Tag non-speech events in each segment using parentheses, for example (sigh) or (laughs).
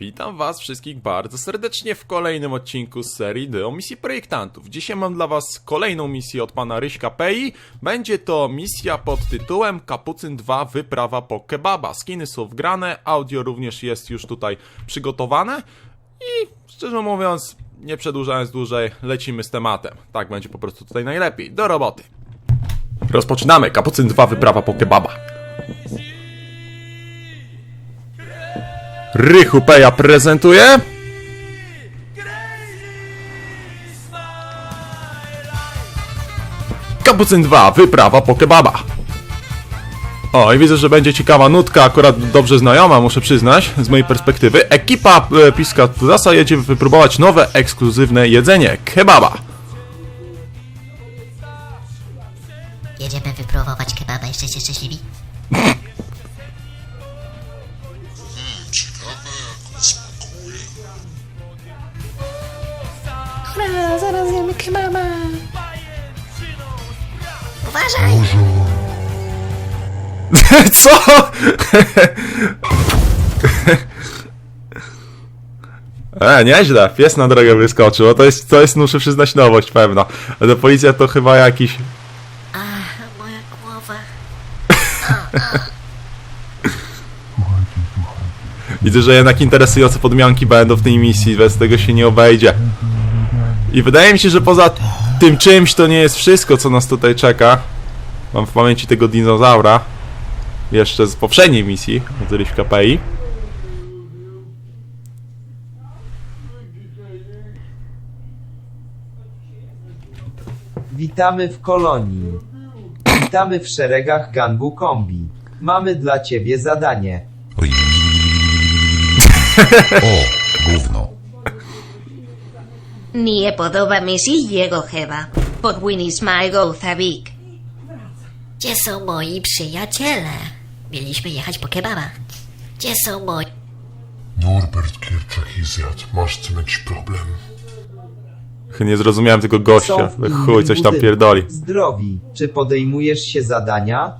Witam Was wszystkich bardzo serdecznie w kolejnym odcinku z serii o misji projektantów. Dzisiaj mam dla Was kolejną misję od pana Ryśka Pei. Będzie to misja pod tytułem Kapucyn 2 Wyprawa po kebaba. Skiny są wgrane, audio również jest już tutaj przygotowane i szczerze mówiąc, nie przedłużając dłużej, lecimy z tematem. Tak będzie po prostu tutaj najlepiej. Do roboty. Rozpoczynamy. Kapucyn 2 Wyprawa po kebaba. Rychu Peja prezentuje. Kapucyn 2, wyprawa po kebaba. O, i widzę, że będzie ciekawa nutka, akurat dobrze znajoma, muszę przyznać, z mojej perspektywy. Ekipa e, Piska Tudasa jedzie wypróbować nowe, ekskluzywne jedzenie, kebaba. Jedziemy wypróbować kebaba, jesteście szczęśliwi? Kebaba. Uważaj! (laughs) Co? (laughs) E, nieźle, pies na drogę wyskoczył, to jest, to jest, muszę przyznać, nowość pewna. Ale policja to chyba jakiś... A, moja głowa. Widzę, że jednak interesujące podmianki będą w tej misji, bez tego się nie obejdzie. I wydaje mi się, że poza tym czymś to nie jest wszystko, co nas tutaj czeka. Mam w pamięci tego dinozaura. Jeszcze z poprzedniej misji, od Ryśka Pei. Witamy w kolonii. Witamy w szeregach gangu kombi. Mamy dla ciebie zadanie. (laughs) O, gówno. Nie podoba mi się jego chyba. Pod Winnie Smile Thabik. Gdzie są moi przyjaciele? Mieliśmy jechać po kebaba. Gdzie są moi... Norbert Kierczak i zjadł. Masz z tym jakiś problem? Nie zrozumiałem tego gościa. Są w innym Chuj, coś tam budynku. pierdoli. Zdrowi. Czy podejmujesz się zadania?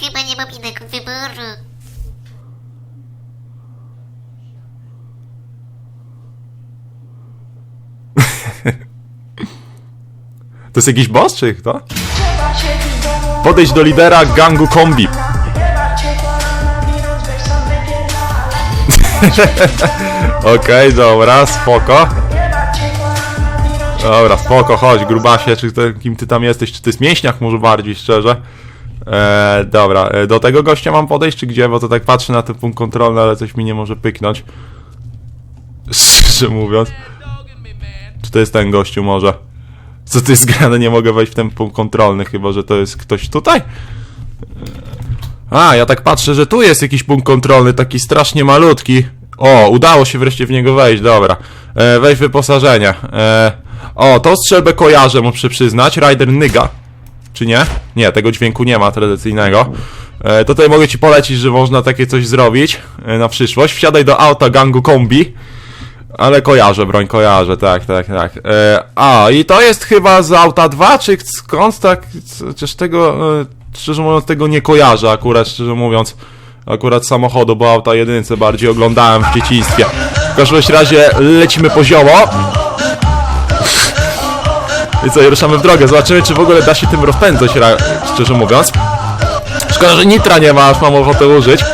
Chyba nie mam innego wyboru. (laughs) To jest jakiś boss, czy kto? Do lidera gangu kombi. (laughs) Okej, dobra, spoko. Dobra, spoko, chodź, grubasie, czy to, kim ty tam jesteś? Czy ty jest mięśniak może bardziej, szczerze? Eee, dobra, e, do tego gościa mam podejść, czy gdzie? Bo to tak patrzę na ten punkt kontrolny, ale coś mi nie może pyknąć. (laughs) Szczerze mówiąc. To jest ten gościu może? Co to jest grane? Nie mogę wejść w ten punkt kontrolny, chyba że to jest ktoś tutaj? A, ja tak patrzę, że tu jest jakiś punkt kontrolny, taki strasznie malutki. O, udało się wreszcie w niego wejść, dobra. E, weź wyposażenie. E, o, tą strzelbę kojarzę, muszę przyznać. Rider Nyga. Czy nie? Nie, tego dźwięku nie ma tradycyjnego. E, tutaj mogę ci polecić, że można takie coś zrobić e, na przyszłość. Wsiadaj do auta gangu kombi. Ale kojarzę, broń kojarzę, tak, tak, tak. E, a, i to jest chyba z auta 2, czy skąd tak? Chociaż tego, e, szczerze mówiąc, tego nie kojarzę akurat, szczerze mówiąc. Akurat samochodu, bo auta jedynce bardziej oglądałem w dzieciństwie. W każdym razie lecimy poziomo. I co, i ruszamy w drogę. Zobaczymy, czy w ogóle da się tym rozpędzać, szczerze mówiąc. Szkoda, że nitra nie ma, aż mam ochotę użyć.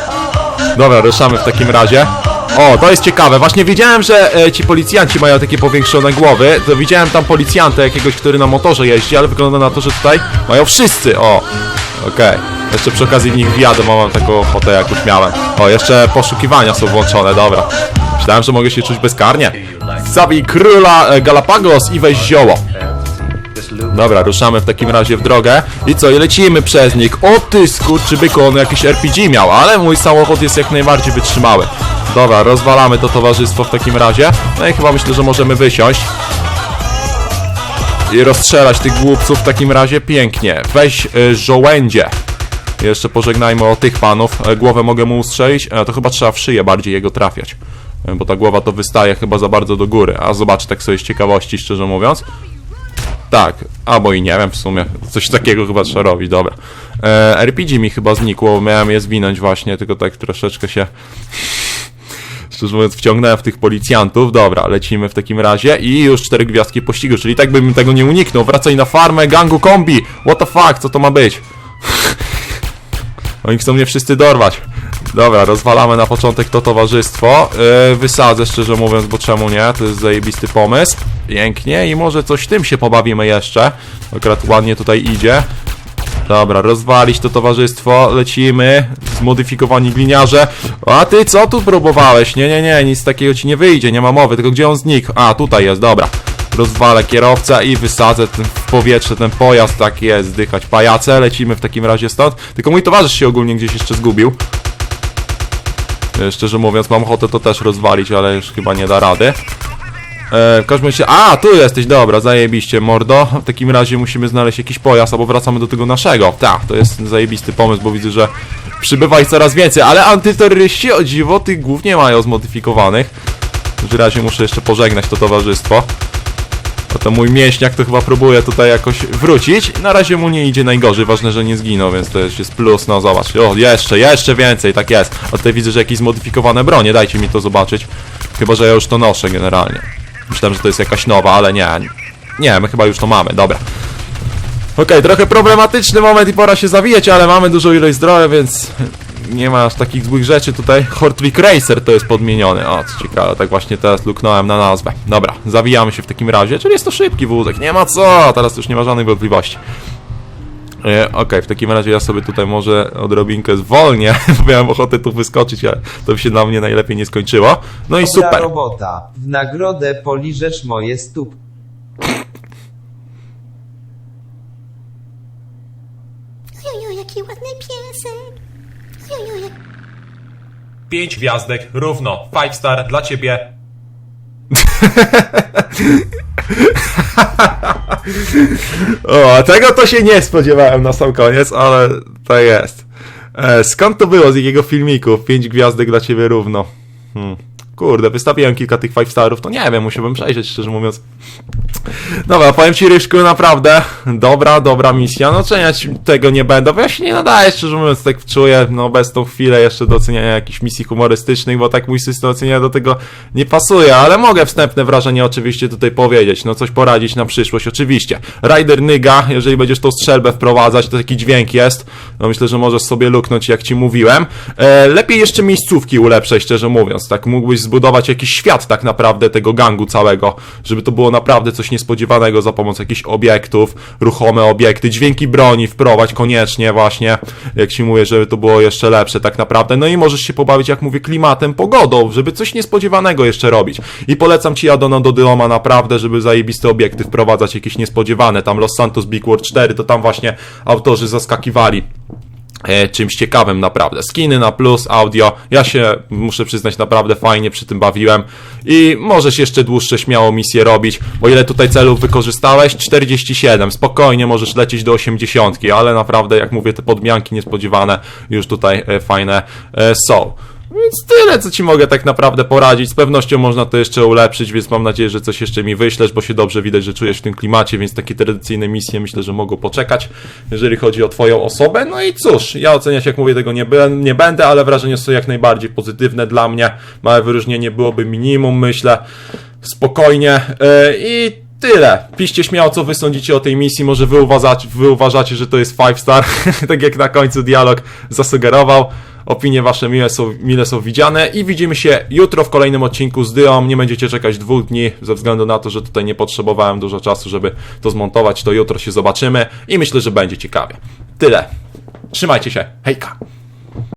Dobra, ruszamy w takim razie. O, to jest ciekawe. Właśnie wiedziałem, że e, ci policjanci mają takie powiększone głowy. To widziałem tam policjanta jakiegoś, który na motorze jeździ, ale wygląda na to, że tutaj mają wszyscy. O, okej. Jeszcze przy okazji w nich wjadę, bo mam taką ochotę jak już miałem. O, jeszcze poszukiwania są włączone, dobra. Myślałem, że mogę się czuć bezkarnie. Zabij króla e, Galapagos i weź zioło. Dobra, ruszamy w takim razie w drogę. I co, i lecimy przez nich. O ty skurczybyku, on jakiś RPG miał, ale mój samochód jest jak najbardziej wytrzymały. Dobra, rozwalamy to towarzystwo w takim razie. No i chyba myślę, że możemy wysiąść. I rozstrzelać tych głupców w takim razie pięknie. Weź y, żołędzie. Jeszcze pożegnajmy o tych panów. E, Głowę mogę mu ustrzelić, a to chyba trzeba w szyję bardziej jego trafiać. E, Bo ta głowa to wystaje chyba za bardzo do góry. A zobaczę tak sobie z ciekawości, szczerze mówiąc. Tak, albo i nie wiem w sumie. Coś takiego chyba trzeba robić, dobra. E, RPG mi chyba znikło, miałem je zwinąć właśnie, tylko tak troszeczkę się Szczerze mówiąc, wciągnąłem w tych policjantów. Dobra, lecimy w takim razie i już cztery gwiazdki pościgu, czyli tak bym tego nie uniknął. Wracaj na farmę gangu kombi. What the fuck, co to ma być? (laughs) Oni chcą mnie wszyscy dorwać. Dobra, rozwalamy na początek to towarzystwo. Yy, wysadzę szczerze mówiąc, bo czemu nie? To jest zajebisty pomysł. Pięknie i może coś tym się pobawimy jeszcze. Akurat ładnie tutaj idzie. Dobra, rozwalić to towarzystwo, lecimy, zmodyfikowani gliniarze. A ty co tu próbowałeś? Nie, nie, nie, nic takiego ci nie wyjdzie, nie ma mowy, tylko gdzie on znikł? A, tutaj jest, dobra. Rozwalę kierowcę i wysadzę ten, w powietrze ten pojazd, tak jest, zdychać pajace, lecimy w takim razie stąd. Tylko mój towarzysz się ogólnie gdzieś jeszcze zgubił. E, Szczerze mówiąc, mam ochotę to też rozwalić, ale już chyba nie da rady. E, w każdym razie, a tu jesteś, dobra, zajebiście mordo. W takim razie musimy znaleźć jakiś pojazd, albo wracamy do tego naszego. Tak, to jest zajebisty pomysł, bo widzę, że przybywa ich coraz więcej, ale antyterroryści o dziwo tych głów nie mają zmodyfikowanych. W razie muszę jeszcze pożegnać to towarzystwo. A to mój mięśniak to chyba próbuje tutaj jakoś wrócić. Na razie mu nie idzie najgorzej, ważne, że nie zginął, więc to już jest plus, no zobacz. O, jeszcze, jeszcze więcej, tak jest. A tutaj widzę, że jakieś zmodyfikowane bronie, dajcie mi to zobaczyć. Chyba, że ja już to noszę generalnie. Myślałem, że to jest jakaś nowa, ale nie. Nie, my chyba już to mamy, dobra. Okej, trochę problematyczny moment i pora się zawijać, ale mamy dużą ilość zdrowia, więc nie ma aż takich złych rzeczy tutaj. Hortwick Racer to jest podmieniony. O, co ciekawe, tak właśnie teraz luknąłem na nazwę. Dobra, zawijamy się w takim razie, czyli jest to szybki wózek, nie ma co, teraz już nie ma żadnej wątpliwości. E, Okej, w takim razie ja sobie tutaj może odrobinkę zwolnię, (laughs) bo miałem ochotę tu wyskoczyć, ale to by się dla mnie najlepiej nie skończyło. No i Dobra super. robota. W nagrodę poliżesz moje stóp. Jojo, jaki ładny piesek. Jojo, jak... 5 gwiazdek, równo. 5 star dla ciebie. (laughs) (laughs) o, tego to się nie spodziewałem na sam koniec, ale to jest. E, skąd to było z jakiego filmiku? 5 gwiazdek dla ciebie równo. Hmm. Kurde, wystawiłem kilka tych 5 starów, to nie wiem, musiałbym przejrzeć, szczerze mówiąc. Dobra, powiem ci Ryszku, naprawdę dobra, dobra misja. No oceniać tego nie będę, bo ja się nie nadaję, szczerze mówiąc, tak czuję, no bez tą chwilę jeszcze do oceniania jakichś misji humorystycznych, bo tak mój system oceniania do tego nie pasuje, ale mogę wstępne wrażenie oczywiście tutaj powiedzieć, no coś poradzić na przyszłość, oczywiście. Rider Nyga, jeżeli będziesz tą strzelbę wprowadzać, to taki dźwięk jest, no myślę, że możesz sobie luknąć, jak ci mówiłem. E, lepiej jeszcze miejscówki ulepszać, szczerze mówiąc, tak mógłbyś zbudować jakiś świat tak naprawdę tego gangu całego, żeby to było naprawdę coś niespodziewanego za pomocą jakichś obiektów, ruchome obiekty, dźwięki broni wprowadź koniecznie właśnie, jak ci mówię, żeby to było jeszcze lepsze tak naprawdę. No i możesz się pobawić, jak mówię, klimatem, pogodą, żeby coś niespodziewanego jeszcze robić. I polecam ci Adona do Dyoma naprawdę, żeby zajebiste obiekty wprowadzać, jakieś niespodziewane. Tam Los Santos Big World 4, to tam właśnie autorzy zaskakiwali czymś ciekawym naprawdę. Skiny na plus, audio. Ja się muszę przyznać naprawdę fajnie przy tym bawiłem i możesz jeszcze dłuższe śmiało misje robić, bo ile tutaj celów wykorzystałeś? 47. Spokojnie możesz lecieć do 80, ale naprawdę jak mówię te podmianki niespodziewane już tutaj e, fajne e, są. Więc tyle, co ci mogę tak naprawdę poradzić. Z pewnością można to jeszcze ulepszyć, więc mam nadzieję, że coś jeszcze mi wyślesz, bo się dobrze widać, że czujesz w tym klimacie, więc takie tradycyjne misje myślę, że mogą poczekać, jeżeli chodzi o twoją osobę. No i cóż, ja oceniać, jak mówię, tego nie, nie będę, ale wrażenia są jak najbardziej pozytywne dla mnie. Małe wyróżnienie byłoby minimum, myślę. Spokojnie. Yy, I tyle. Piszcie śmiało, co wy sądzicie o tej misji. Może wy uważacie, wy uważacie że to jest 5 star, (laughs) tak jak na końcu dialog zasugerował. Opinie wasze mile są, mile są widziane i widzimy się jutro w kolejnym odcinku z Dyą. Nie będziecie czekać dwóch dni, ze względu na to, że tutaj nie potrzebowałem dużo czasu, żeby to zmontować. To jutro się zobaczymy i myślę, że będzie ciekawie. Tyle. Trzymajcie się. Hejka.